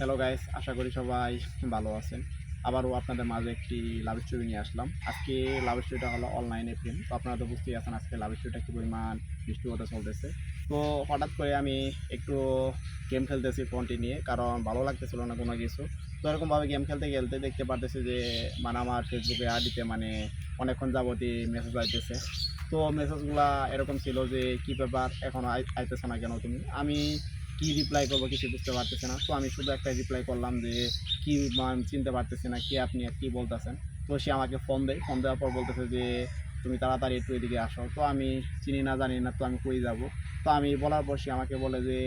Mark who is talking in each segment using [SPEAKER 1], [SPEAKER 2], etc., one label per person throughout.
[SPEAKER 1] Hello guys আশা করি সবাই ভালো আছেন। আবারও আপনাদের মাঝে একটি লাভ স্টোরি নিয়ে আসলাম। আজকে লাভ স্টোরিটা হলো অনলাইনে প্রেম তো আপনারা তো বুঝতেই আছেন আজকে লাভ স্টোরিটা কী পরিমাণ বৃষ্টিগত চলতেছে। তো হঠাৎ করে আমি একটু গেম খেলতেছি ফোনটি নিয়ে, কারণ ভালো লাগতেছিল না কোনো কিছু। তো এরকমভাবে গেম খেলতে খেলতে দেখতে পারতেছি যে মানে আমার ফেসবুকে আডিতে মানে অনেকক্ষণ যাবতই মেসেজ আইতেছে। তো মেসেজগুলা এরকম ছিল যে, কী ব্যাপার? এখনও আইতেছে না কেন তুমি? আমি কি রিপ্লাই করব কিছু বুঝতে পারতেছে না। তো আমি শুধু একটা রিপ্লাই করলাম যে, কি চিনতে পারতেছে না, কি আপনি আর কি বলতেছেন? তো সে আমাকে ফোন দেয়। ফোন দেওয়ার পর বলতেছে যে, তুমি তাড়াতাড়ি একটু এদিকে আসো। তো আমি চিনি না, জানি না, তো আমি কই যাব? তো আমি বলার পর সে আমাকে বলে যে,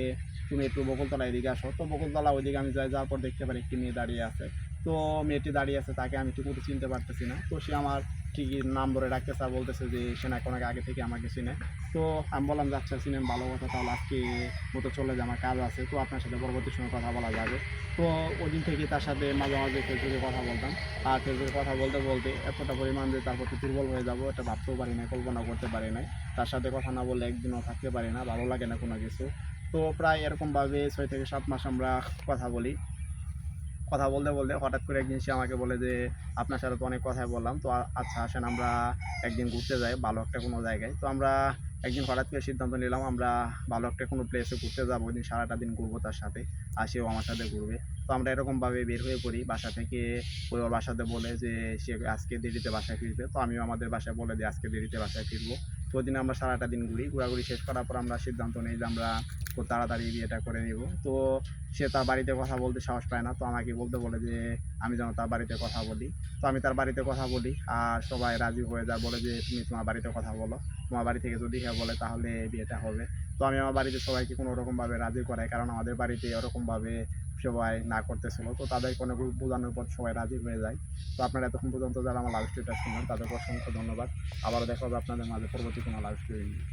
[SPEAKER 1] তুমি একটু বকুলতলা এদিকে আসো। তো বকুলতলা ওইদিকে আমি যাই, যাওয়ার পর দেখতে পারি একটি মেয়ে দাঁড়িয়ে আছে। তো মেয়েটি দাঁড়িয়ে আছে, তাকে আমি ঠিক মতো চিনতে পারতেছি না। তো সে আমার ঠিকই নাম ধরে ডাকতেছে আর বলতেছে যে, সে না কোনো আগে থেকে আমাকে চিনে। তো আমি বললাম যে আচ্ছা চিনেন, ভালো কথা, তাহলে আজকে মতো চলে যায় আমার কাজ আছে। তো আপনার সাথে পরবর্তী সময় কথা বলা যাবে। তো ওই দিন থেকে তার সাথে মাঝে মাঝে ফেসবুকে কথা বলতাম। আর ফেসবুকে কথা বলতে বলতে এতটা পরিমাণ যে তার প্রতি দুর্বল হয়ে যাব, এটা ভাবতেও পারি না কল্পনা করতে পারি না তার সাথে কথা না বললে একদিনও থাকতে পারি না, ভালো লাগে না কোনো কিছু। তো প্রায় এরকমভাবে ছয় থেকে সাত মাস আমরা কথা বলি। কথা বলতে বলতে হঠাৎ করে একদিন সে আমাকে বলে যে, আপনার সাথে তো অনেক কথাই বললাম। তো আচ্ছা আসেন, আমরা একদিন ঘুরতে যাই, ভালো একটা কোনো জায়গায়। তো আমরা একদিন হঠাৎ করে সিদ্ধান্ত নিলাম, আমরা ভালো একটা কোনো প্লেসে ঘুরতে যাব ওই দিন সারাটা দিন ঘুরবো তার সাথে, আর সেও আমার সাথে ঘুরবে। তো আমরা এরকমভাবে বের হয়ে পড়ি, বাসা থেকে ওই ওর বাসাতে বলে যে, সে আজকে দেরিতে বাসায় ফিরবে। তো আমিও আমাদের বাসায় বলে দিই আজকে দেরিতে বাসায় ফিরবো। তো ওই দিন আমরা সারাটা দিন ঘুরি, ঘোরাঘুরি শেষ করার পর আমরা সিদ্ধান্ত নিই যে, আমরা খুব তাড়াতাড়ি বিয়েটা করে নিব। তো সে তার বাড়িতে কথা বলতে সাহস পায় না। তো আমাকে বলতে বলে যে, আমি যেন তার বাড়িতে কথা বলি। তো আমি তার বাড়িতে কথা বলি আর সবাই রাজি হয়ে যায়, বলে যে, তুমি তোমার বাড়িতে কথা বলো। তোমার বাড়ি থেকে যদি হ্যাঁ বলে, তাহলে বিয়েটা হবে। তো আমি আমার বাড়িতে সবাইকে কোনো রকমভাবে রাজি করাই, কারণ আমাদের বাড়িতে ওরকমভাবে সবাই না করতেছিল। তো তাদেরকে অনেক বোঝানোর পর সবাই রাজি হয়ে যায়। তো আপনারা এতক্ষণ পর্যন্ত যারা আমার লাভ স্টোরিটা শুনলেন, তাদেরকে অসংখ্য ধন্যবাদ। আবারও দেখা হবে আপনাদের মাঝে পরবর্তী কোনো লাভ স্টোরি নিয়ে।